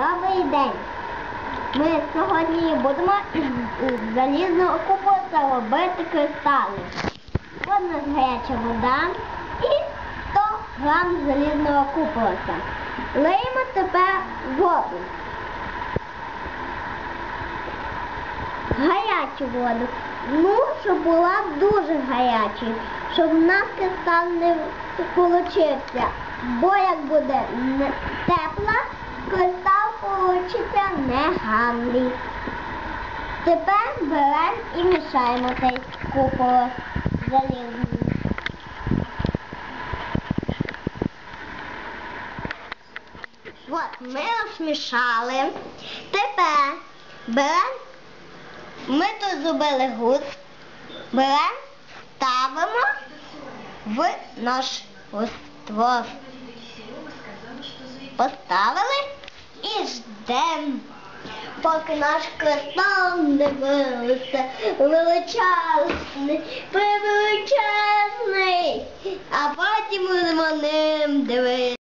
Добрий день. Ми сьогодні будемо із залізного купуса робити кристали. Ось нас гаряча вода і 100 грам залізного купуса. Лиємо тепер воду. Гарячу воду. Ну, щоб була дуже гарячою, щоб в нас кристал не получився. Бо як буде тепла, кристал получиться негарний. Тепер беремо і мішаємо цей купол залізний. От, ми розмішали. Тепер беремо ми тут зробили гуд, беремо, ставимо в наш раствор. Поставили і ждем, поки наш кордон не вилився величезний, превеличезний, а потім будемо ним дивитися.